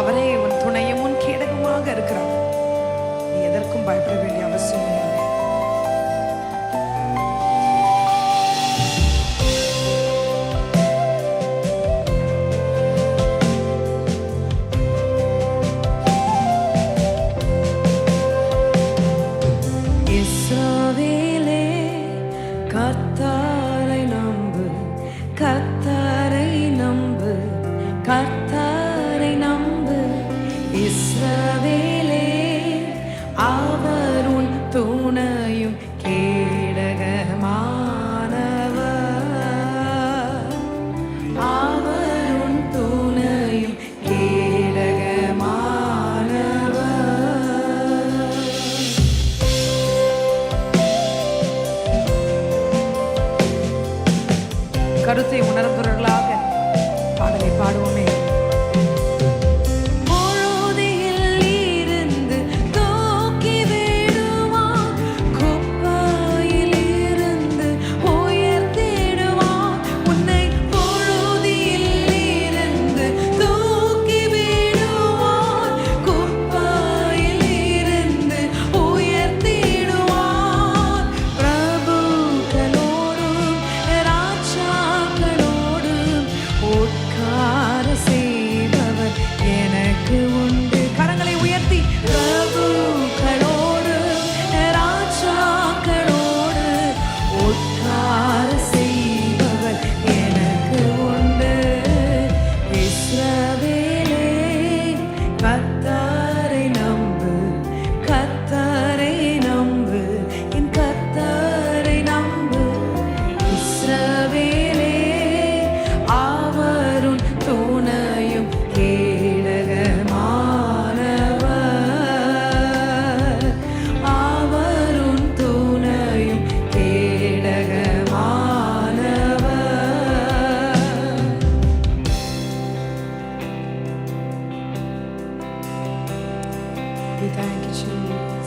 அவரே உன் துணையும் உன் கேடகமாக இருக்கிறார். கருத்தை உணர்ந்தவர்களாக. பாடலை பாடுவோமே. 情。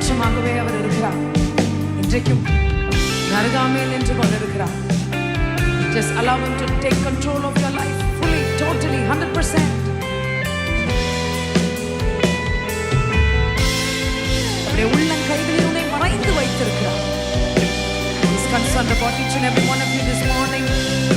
சாட்சியமாகவே அவர் இருக்கிறார் இன்றைக்கும் அருகாமையில் நின்று கொண்டிருக்கிறார் Just allow him to take control of your life fully, totally, 100%. அவருடைய உள்ளம் கைகளில் He's concerned about each and every one of you this morning.